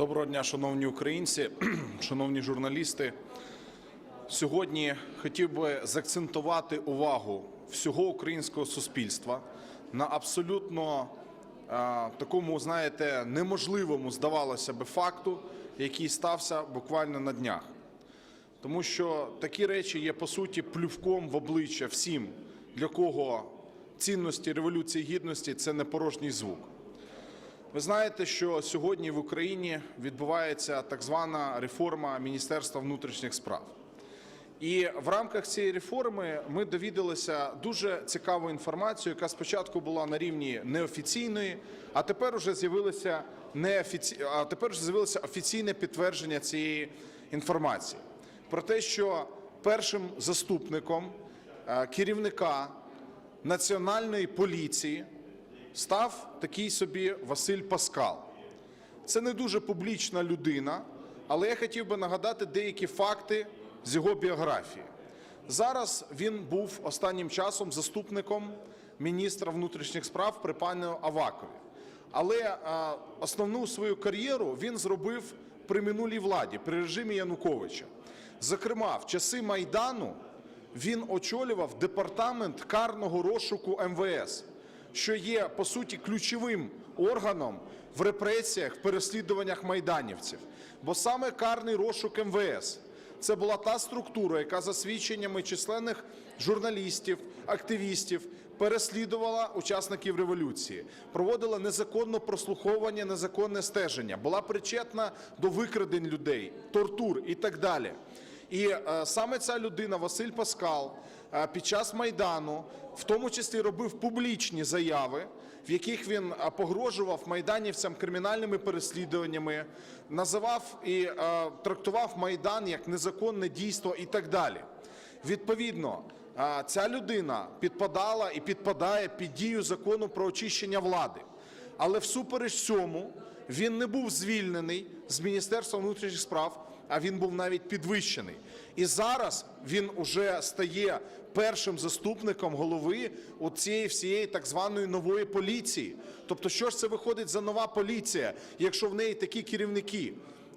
Доброго дня, шановні українці, шановні журналісти. Сьогодні хотів би заакцентувати увагу всього українського суспільства на абсолютно е, такому, знаєте, неможливому, здавалося би, факту, який стався буквально на днях. Тому що такі речі є по суті плювком в обличчя всім, для кого цінності революції гідності це не порожній звук. Ви знаєте, що сьогодні в Україні відбувається так звана реформа Міністерства внутрішніх справ. І в рамках цієї реформи ми довідалися дуже цікаву інформацію, яка спочатку була на рівні неофіційної, а тепер уже з'явилося неофіці... а тепер з'явилося офіційне підтвердження цієї інформації про те, що першим заступником е, керівника національної поліції став такий собі Василь Паскал. Це не дуже публічна людина, але я хотів би нагадати деякі факти з його біографії. Зараз він був останнім часом заступником міністра внутрішніх справ при пані Авакові. Але а, основну свою кар'єру він зробив при минулій владі, при режимі Януковича. Зокрема, в часи Майдану він очолював департамент карного розшуку МВС що є по суті ключовим органом в репресіях, в переслідуваннях майданівців. Бо саме карний розшук МВС це була та структура, яка за свідченнями численних журналістів, активістів переслідувала учасників революції, проводила незаконне прослуховування, незаконне стеження, була причетна до викрадень людей, тортур і так далі. І е, саме ця людина, Василь Паскал, е, під час майдану, в тому числі робив публічні заяви, в яких він е, погрожував майданівцям кримінальними переслідуваннями, називав і трактував майдан як незаконне дійство і так далі. Відповідно, ця людина підпадала і підпадає під дію закону про очищення влади. Але всупереч цьому він не був звільнений з Міністерства внутрішніх справ, а він був навіть підвищений. І зараз він уже стає першим заступником голови у цієї всієї так званої нової поліції. Тобто, що ж це виходить за нова поліція, якщо в неї такі керівники?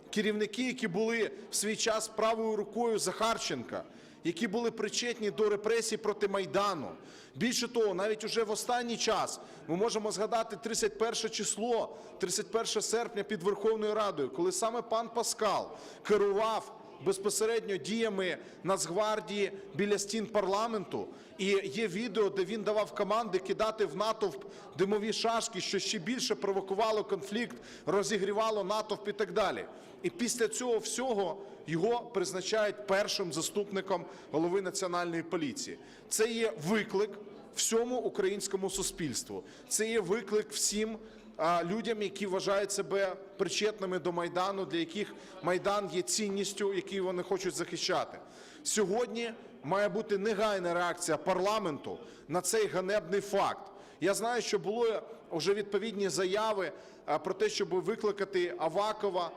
Керівники, які були в свій час правою рукою Захарченка, які були причетні до репресій проти Майдану. Більше того, навіть уже в останній час ми можемо згадати 31 число, 31 серпня під Верховною Радою, коли саме пан Паскал керував безпосередньо діями Нацгвардії біля стін парламенту. І є відео, де він давав команди кидати в натовп димові шашки, що ще більше провокувало конфлікт, розігрівало натовп і так далі. І після цього всього його призначають першим заступником голови національної поліції. Це є виклик всьому українському суспільству. Це є виклик всім людям, які вважають себе причетними до майдану, для яких майдан є цінністю, яку вони хочуть захищати. Сьогодні має бути негайна реакція парламенту на цей ганебний факт. Я знаю, що були вже відповідні заяви про те, щоб викликати Авакова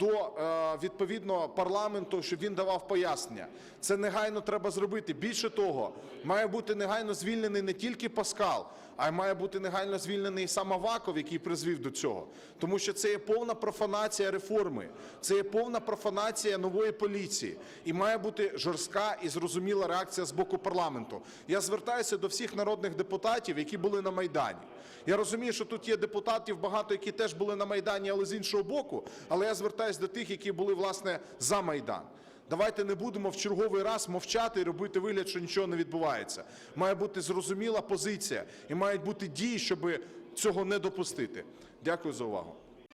до а, відповідно парламенту, щоб він давав пояснення. Це негайно треба зробити. Більше того, має бути негайно звільнений не тільки Паскал, а й має бути негайно звільнений сам Аваков, який призвів до цього. Тому що це є повна профанація реформи, це є повна профанація нової поліції, і має бути жорстка і зрозуміла реакція з боку парламенту. Я звертаюся до всіх народних депутатів, які були на майдані. Я розумію, що тут є депутатів багато, які теж були на майдані, але з іншого боку. Але я звертаюся до тих, які були власне за майдан. Давайте не будемо в черговий раз мовчати і робити вигляд, що нічого не відбувається. Має бути зрозуміла позиція і мають бути дії, щоб цього не допустити. Дякую за увагу.